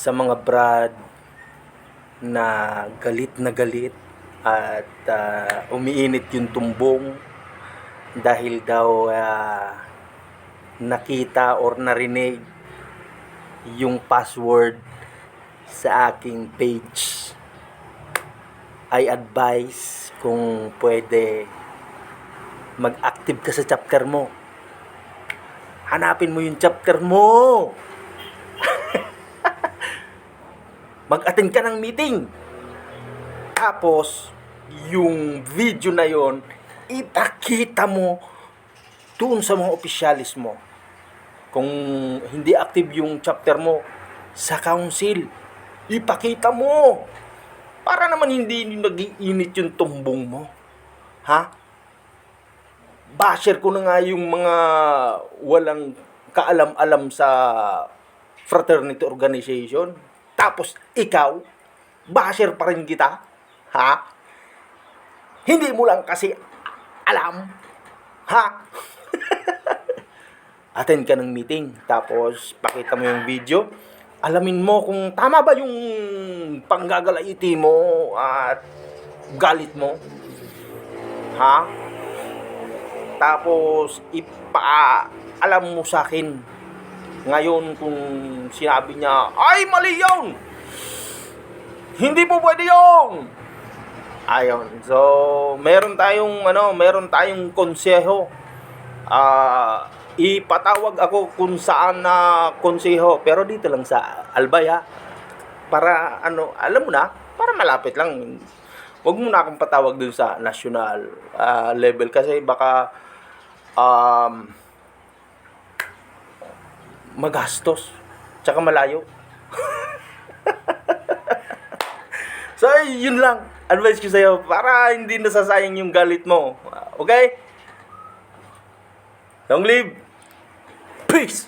sa mga brad na galit na galit at ah, umiinit yung tumbong dahil daw ah, nakita or narinig yung password sa aking page. I advise kung pwede mag-active ka sa chapter mo. Hanapin mo yung chapter mo mag-attend ka ng meeting. Tapos, yung video na yon ipakita mo doon sa mga opisyalis mo. Kung hindi active yung chapter mo sa council, ipakita mo. Para naman hindi nag-iinit yung tumbong mo. Ha? Basher ko na nga yung mga walang kaalam-alam sa fraternity organization. Tapos ikaw, basher pa rin kita. Ha? Hindi mo lang kasi alam. Ha? Attend ka ng meeting. Tapos pakita mo yung video. Alamin mo kung tama ba yung panggagalaiti mo at galit mo. Ha? Tapos ipa alam mo sa akin ngayon kung sinabi niya, ay mali yun! Hindi po pwede yun! Ayon. So, meron tayong ano, meron tayong konseho. Ah, ipatawag ako kung saan na konseho, pero dito lang sa Albaya. Para ano, alam mo na, para malapit lang. Huwag mo na akong patawag dun sa national ah, level kasi baka um, magastos. Tsaka malayo. so, yun lang. Advice ko sa'yo para hindi nasasayang yung galit mo. Okay? Long live. Peace!